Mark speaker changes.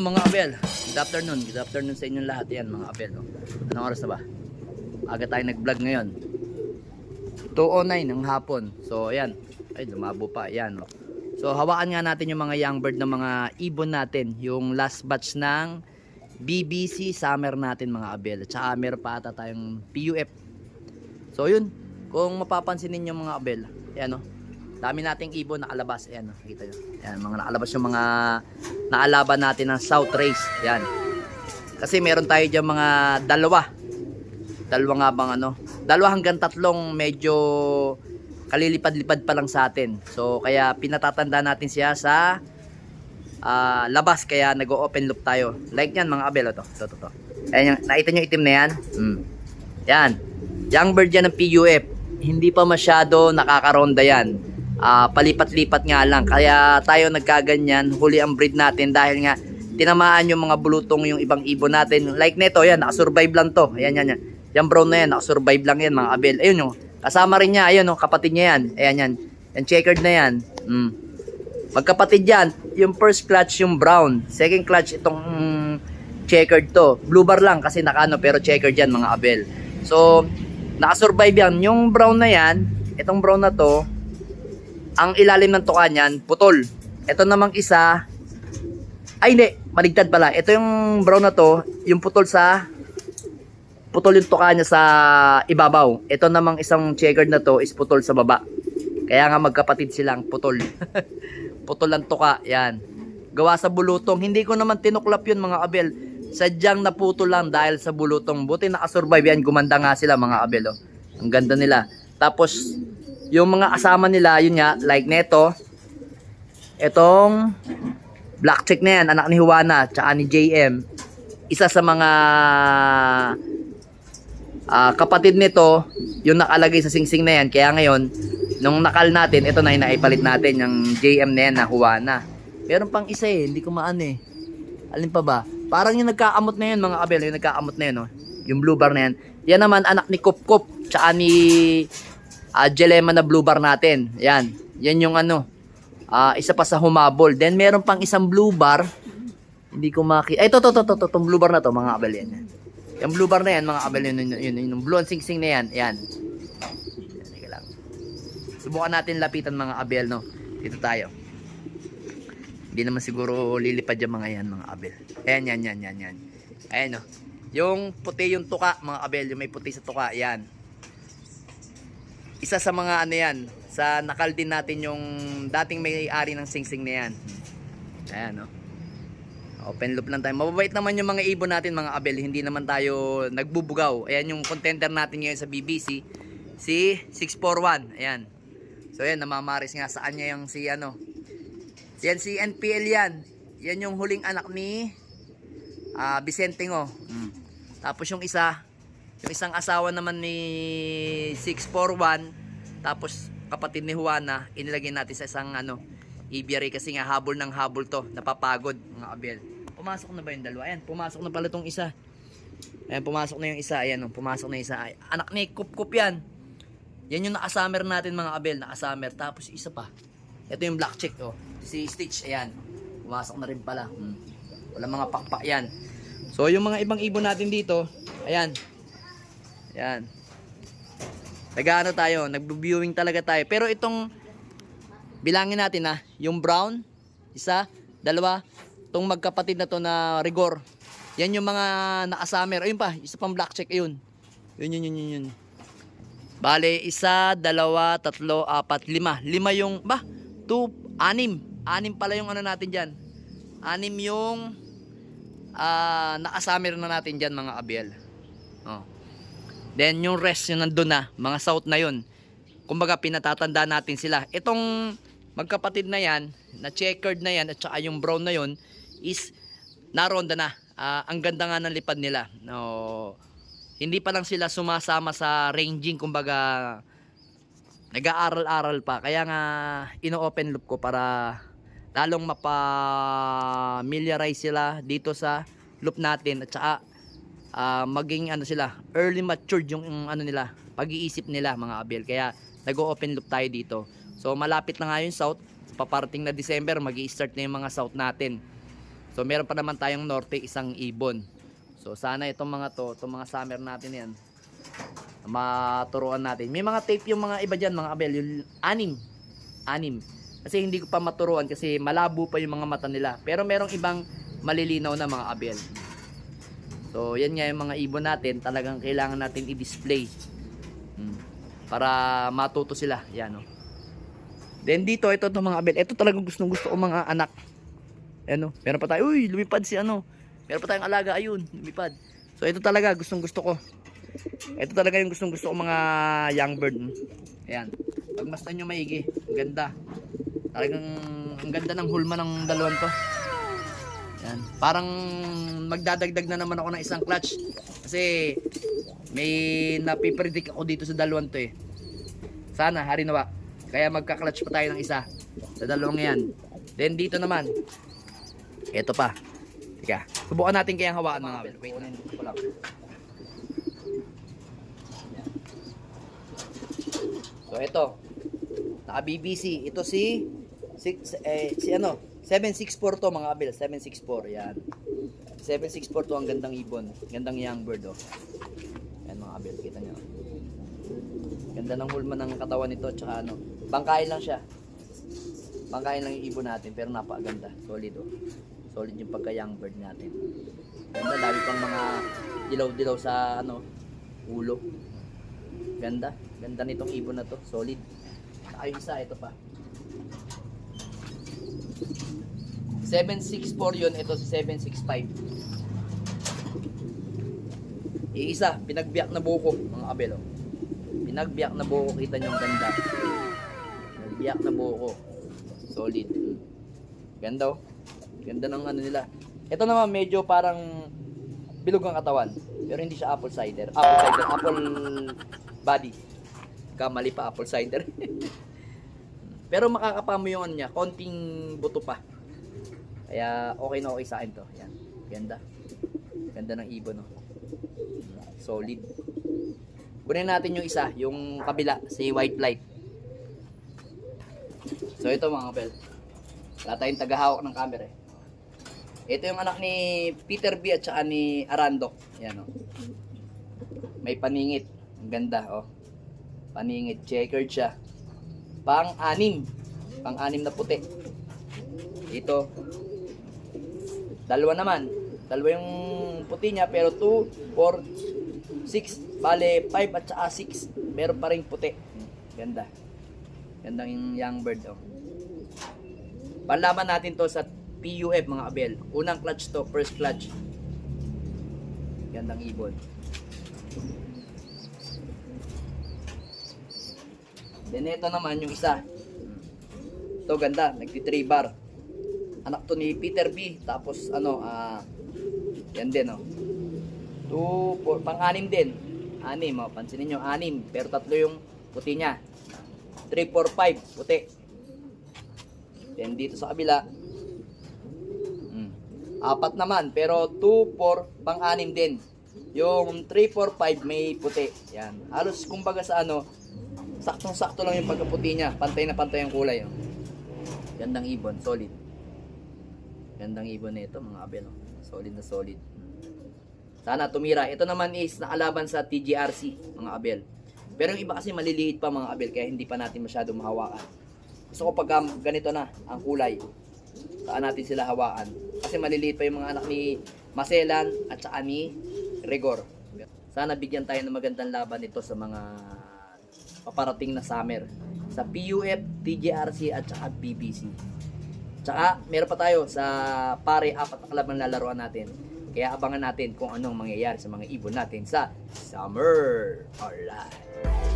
Speaker 1: mga Abel. Good afternoon. Good afternoon sa inyong lahat yan mga Abel. Oh. Anong oras na ba? Aga tayo nag-vlog ngayon. 2.09 ng hapon. So ayan. Ay lumabo pa. Ayan. Oh. So hawaan nga natin yung mga young bird ng mga ibon natin. Yung last batch ng BBC summer natin mga Abel. At saka meron pa ata tayong PUF. So yun. Kung mapapansin ninyo mga Abel. Ayan oh. Dami nating ibon nakalabas. Ayan, nakita nyo. Ayan, mga nakalabas yung mga naalaban natin ng South Race. Ayan. Kasi meron tayo dyan mga dalawa. Dalawa nga bang ano. Dalawa hanggang tatlong medyo kalilipad-lipad pa lang sa atin. So, kaya pinatatanda natin siya sa ah, labas. Kaya nag-open loop tayo. Like yan mga abelo to. Ito, ito, ito. Ayan, nakita nyo itim na yan? Hmm. Yan. Young bird yan ng PUF. Hindi pa masyado nakakaronda yan ah, palipat-lipat nga lang. Kaya tayo nagkaganyan, huli ang breed natin dahil nga tinamaan yung mga bulutong yung ibang ibon natin. Like neto, yan, nakasurvive lang to. Ayan, yan, yan. Yan brown na yan, nakasurvive lang yan mga abel. Ayun yung, kasama rin niya, ayun, oh, kapatid niya yan. Ayan, yan. Yan, checkered na yan. Mm. Magkapatid yan, yung first clutch yung brown, second clutch itong mm, checkered to. Blue bar lang kasi nakano pero checkered yan mga abel. So, nakasurvive yan. Yung brown na yan, itong brown na to, ang ilalim ng tuka niyan, putol. Ito namang isa, ay hindi, maligtad pala. Ito yung brown na to, yung putol sa, putol yung tuka niya sa ibabaw. Ito namang isang checkered na to is putol sa baba. Kaya nga magkapatid silang putol. putol ang tuka, yan. Gawa sa bulutong. Hindi ko naman tinuklap yun mga abel. Sadyang naputol lang dahil sa bulutong. Buti nakasurvive yan. Gumanda nga sila mga abel. Oh. Ang ganda nila. Tapos, yung mga kasama nila, yun nga, like neto, etong black chick na yan, anak ni Juana, tsaka ni JM, isa sa mga ah, kapatid nito, yung nakalagay sa singsing na yan, kaya ngayon, nung nakal natin, ito na yung naipalit natin, yung JM na yan na Juana. Meron pang isa eh, hindi ko maan eh. Alin pa ba? Parang yung nagkaamot na yun, mga abel, yung nagkaamot na yun, oh. yung blue bar na yan. Yan naman, anak ni Kup, tsaka ni uh, Jelema na blue bar natin. Yan. Yan yung ano. ah, isa pa sa humabol. Then meron pang isang blue bar. Hindi ko maki... Ay, to, to, to, to, to, tong blue bar na to, mga abel yan. Yung blue bar na yan, mga abel, yun, yun, yun, yun, yung blue and sing-sing na yan. Yan. Yan, lang. Subukan natin lapitan mga abel, no? Dito tayo. Hindi naman siguro lilipad yung mga yan, mga abel. Ayan, yan, yan, yan, yan. Ayan, no? Yung puti yung tuka, mga abel, yung may puti sa tuka, yan isa sa mga ano yan, sa nakal din natin yung dating may-ari ng singsing na yan. Ayan, no? Open loop lang tayo. Mababait naman yung mga ibon natin, mga abel. Hindi naman tayo nagbubugaw. Ayan yung contender natin ngayon sa BBC. Si 641. Ayan. So, ayan, namamaris nga sa kanya yung si ano. Yan si NPL yan. Yan yung huling anak ni ah Vicente Ngo. Mm. Tapos yung isa, yung isang asawa naman ni 641, tapos kapatid ni Juana, inilagay natin sa isang ano, aviary kasi nga habol ng habol to, napapagod mga abel. Pumasok na ba yung dalawa? Ayan, pumasok na pala tong isa. Ayan, pumasok na yung isa. Ayan, oh, pumasok na yung isa. Anak ni Kup-Kup yan. Yan yung nakasamer natin mga abel, nakasamer. Tapos isa pa. Ito yung black chick, oh. Si Stitch, ayan. Pumasok na rin pala. Hmm. Wala mga pakpak yan. So, yung mga ibang ibon natin dito, ayan, yan. Nag-ano tayo, nagbo-viewing talaga tayo. Pero itong bilangin natin na, yung brown, isa, dalawa, itong magkapatid na to na rigor. Yan yung mga naka-summer. Ayun pa, isa pang black check, ayun. Yun, yun, yun, yun, yun. Bale, isa, dalawa, tatlo, apat, lima. Lima yung, ba? Two, anim. Anim pala yung ano natin dyan. Anim yung ah naka-summer na natin dyan mga abel. Oh. Then yung rest yung nandun na, mga south na yun. Kumbaga pinatatanda natin sila. Itong magkapatid na yan, na checkered na yan, at saka yung brown na yun, is naronda na. Ah, ang ganda nga ng lipad nila. No, hindi pa lang sila sumasama sa ranging, kumbaga nag-aaral-aral pa. Kaya nga ino-open loop ko para lalong mapa-familiarize sila dito sa loop natin at saka ah, maging ano sila, early matured yung, yung ano nila, pag-iisip nila mga abel. Kaya nag-open loop tayo dito. So malapit na nga yung south, paparating na December, magi start na yung mga south natin. So meron pa naman tayong norte, isang ibon. So sana itong mga to, itong mga summer natin yan, maturuan natin. May mga tape yung mga iba dyan, mga abel, yung anim. Anim. Kasi hindi ko pa maturuan kasi malabo pa yung mga mata nila. Pero merong ibang malilinaw na mga abel. So yan nga yung mga ibon natin, talagang kailangan natin i-display. Hmm. Para matuto sila. Yan oh. Then dito, ito itong mga abel. Ito talagang gustong gusto ko mga anak. Ano, meron pa tayo, uy, lumipad si ano. Meron pa tayong alaga, ayun, lumipad. So ito talaga, gustong gusto ko. Ito talaga yung gustong gusto ko mga young bird. mm. Ayan. Pagmastan nyo maigi. Ang ganda. Talagang ang ganda ng hulma ng dalawang to. Ayan. Parang magdadagdag na naman ako ng isang clutch. Kasi may napipredict ako dito sa dalawang to eh. Sana, harinawa. Kaya magka-clutch pa tayo ng isa. Sa dalawang yan. Then dito naman. Ito pa. Teka. Subukan natin kayang hawaan mga Wait lang. Ito lang. So ito. Naka BBC. Ito si six, eh, si ano 764 to mga abel 764 yan. 764 to ang gandang ibon. Gandang young bird oh. Yan mga abel kita nyo. Ganda ng hulma ng katawan nito tsaka ano bangkain lang siya. Bangkain lang yung ibon natin pero napakaganda. Solid oh. Solid yung pagka young bird natin. Ganda dami pang mga dilaw-dilaw sa ano ulo. Ganda. Ganda nitong ibon na to. Solid. Saka yung isa, ito pa. 764 yun. Ito si 765. Iisa, pinagbiyak na buko, mga abelo. Pinagbiyak na buko, kita nyo ang ganda. Pinagbiyak na buko. Solid. Ganda oh. Ganda ng ano nila. Ito naman medyo parang bilog ang katawan. Pero hindi siya apple cider. Apple cider. Apple body. Kamali pa apple cider. Pero makakapamo yung ano niya. Konting buto pa. Kaya okay na okay sa akin to. Yan. Ganda. Ganda ng ibon. No? Solid. Kunin natin yung isa. Yung kabila. Si white light. So ito mga bel. Wala tayong tagahawak ng camera eh. Ito yung anak ni Peter B at saka ni Arando. Yan oh. May paningit. Ang ganda oh. Paningit. Checkered siya. Pang-anim. Pang-anim na puti. Ito. Dalawa naman. Dalawa yung puti niya pero 2, 4, 6. Bale 5 at saka 6. Meron pa rin puti. Ganda. Gandang yung young bird oh. Panlaban natin to sa PUF mga abel. Unang clutch to, first clutch. Gandang ibon. Then ito naman yung isa. Ito ganda, nagti 3 bar. Anak to ni Peter B. Tapos ano, ah yan din oh. 2, 4, pang-anim din. Anim, oh. pansinin nyo, anim. Pero tatlo yung puti niya. 3, 4, 5, puti. Then dito sa kabila, mm, apat naman, pero 2, 4, pang-anim din. Yung 3, 4, 5 may puti. Yan. Halos kumbaga sa ano, saktong-sakto lang yung pagkaputi niya. Pantay na pantay ang kulay. Oh. Gandang ibon, solid. Gandang ibon nito mga abel. Oh. Solid na solid. Sana tumira. Ito naman is nakalaban sa TGRC, mga abel. Pero yung iba kasi maliliit pa mga abel, kaya hindi pa natin masyado mahawakan. Gusto ko pag ganito na ang kulay, saan natin sila hawakan. Kasi maliliit pa yung mga anak ni Maselan at saka ni Rigor. Sana bigyan tayo ng magandang laban nito sa mga paparating na summer. Sa PUF, TGRC at saka BBC. Tsaka meron pa tayo sa pare apat na kalaban na laruan natin. Kaya abangan natin kung anong mangyayari sa mga ibon natin sa summer. Alright.